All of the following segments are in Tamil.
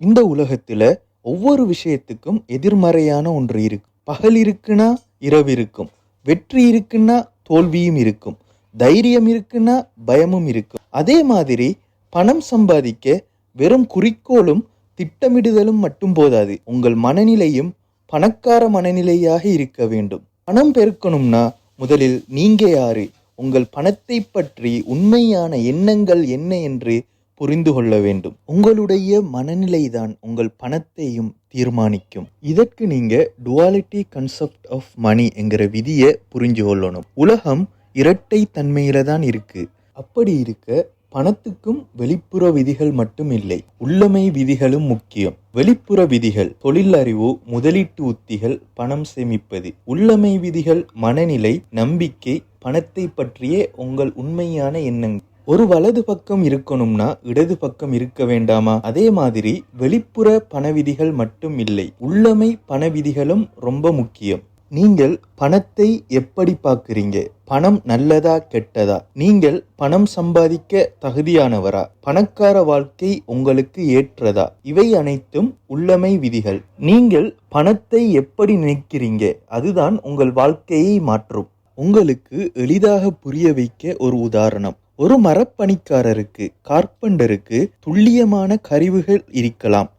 இந்த உலகத்தில் ஒவ்வொரு விஷயத்துக்கும் எதிர்மறையான ஒன்று இருக்கு. பகல் இருக்குன்னா இரவு இருக்கும். வெற்றி இருக்குன்னா தோல்வியும் இருக்கும். தைரியம் இருக்குன்னா பயமும் இருக்கும். அதே மாதிரி பணம் சம்பாதிக்க வெறும் குறிக்கோளும் திட்டமிடுதலும் மட்டும் போதாது. உங்கள் மனநிலையும் பணக்கார மனநிலையாக இருக்க வேண்டும். பணம் பெருக்கணும்னா முதலில் நீங்க யாரு? உங்கள் பணத்தை பற்றி உண்மையான எண்ணங்கள் என்ன என்று புரிந்து கொள்ள வேண்டும். உங்களுடைய மனநிலைதான் உங்கள் பணத்தையும் தீர்மானிக்கும். இதற்கு நீங்க டுவாலிட்டி கன்செப்ட் ஆஃப் மணி என்கிற விதியை புரிஞ்சு கொள்ளணும். உலகம் இரட்டை தன்மையில தான் இருக்கு. அப்படி இருக்க பணத்துக்கும் வெளிப்புற விதிகள் மட்டும் இல்லை. உள்ளமை விதிகளும் முக்கியம். வெளிப்புற விதிகள் தொழில் அறிவு முதலீட்டு உத்திகள் பணம் சேமிப்பது. உள்ளமை விதிகள் மனநிலை நம்பிக்கை பணத்தை பற்றிய உங்கள் உண்மையான எண்ணங்கள். ஒரு வலது பக்கம் இருக்கணும்னா இடது பக்கம் இருக்க வேண்டாமா? அதே மாதிரி வெளிப்புற பணவிதிகள் மட்டும் இல்லை. உள்ளமை பணவிதிகளும் ரொம்ப முக்கியம். நீங்கள் பணத்தை எப்படி பார்க்குறீங்க? பணம் நல்லதா கெட்டதா? நீங்கள் பணம் சம்பாதிக்க தகுதியானவரா? பணக்கார வாழ்க்கை உங்களுக்கு ஏற்றதா? இவை அனைத்தும் உள்ளமை விதிகள். நீங்கள் பணத்தை எப்படி நினைக்கிறீங்க? அதுதான் உங்கள் வாழ்க்கையை மாற்றும். உங்களுக்கு எளிதாக புரிய வைக்க ஒரு உதாரணம். ஒரு மரப்பணிக்காரருக்கு கார்பெண்டருக்கு துல்லியமான கருவிகள் இருக்கலாம்.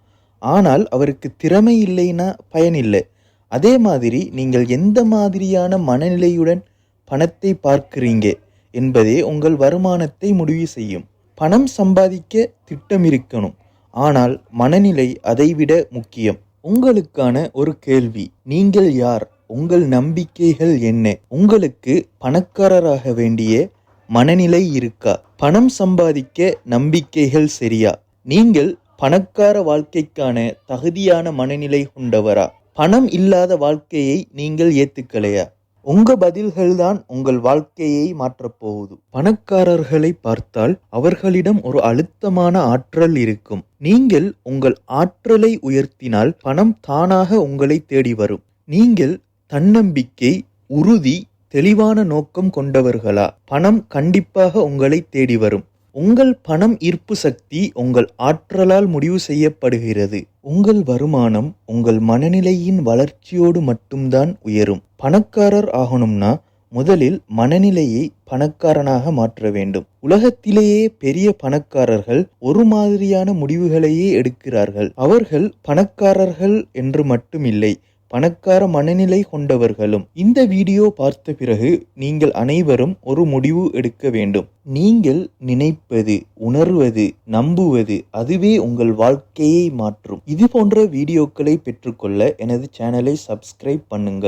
ஆனால் அவருக்கு திறமை இல்லைன்னா பயனில்லை. அதே மாதிரி நீங்கள் எந்த மாதிரியான மனநிலையுடன் பணத்தை பார்க்கிறீங்க என்பதே உங்கள் வருமானத்தை முடிவு செய்யும். பணம் சம்பாதிக்க திட்டம் இருக்கணும். ஆனால் மனநிலை அதைவிட முக்கியம். உங்களுக்கான ஒரு கேள்வி. நீங்கள் யார்? உங்கள் நம்பிக்கைகள் என்ன? உங்களுக்கு பணக்காரராக வேண்டிய மனநிலை இருக்கா? பணம் சம்பாதிக்க நம்பிக்கைகள் சரியா? நீங்கள் பணக்கார வாழ்க்கைக்கான தகுதியான மனநிலை கொண்டவரா? பணம் இல்லாத வாழ்க்கையை நீங்கள் ஏத்துக்கலையா? உங்க பதில்கள் தான் உங்கள் வாழ்க்கையை மாற்றப் போகுது. பணக்காரர்களை பார்த்தால் அவர்களிடம் ஒரு அழுத்தமான ஆற்றல் இருக்கும். நீங்கள் உங்கள் ஆற்றலை உயர்த்தினால் பணம் தானாக உங்களை தேடி வரும். நீங்கள் தன்னம்பிக்கை உறுதி தெளிவான நோக்கம் கொண்டவர்களா? பணம் கண்டிப்பாக உங்களை தேடி வரும். உங்கள் பணம் ஈர்ப்பு சக்தி உங்கள் ஆற்றலால் முடிவு செய்யப்படுகிறது. உங்கள் வருமானம் உங்கள் மனநிலையின் வளர்ச்சியோடு மட்டும்தான் உயரும். பணக்காரர் ஆகணும்னா முதலில் மனநிலையை பணக்காரனாக மாற்ற வேண்டும். உலகத்திலேயே பெரிய பணக்காரர்கள் ஒரு மாதிரியான முடிவுகளையே எடுக்கிறார்கள். அவர்கள் பணக்காரர்கள் என்று மட்டுமில்லை பணக்கார மனநிலை கொண்டவர்களும் இந்த வீடியோ பார்த்த பிறகு நீங்கள் அனைவரும் ஒரு முடிவு எடுக்க வேண்டும். நீங்கள் நினைப்பது உணர்வது நம்புவது அதுவே உங்கள் வாழ்க்கையை மாற்றும். இது போன்ற வீடியோக்களை பெற்றுக்கொள்ள எனது சேனலை சப்ஸ்கிரைப் பண்ணுங்கள்.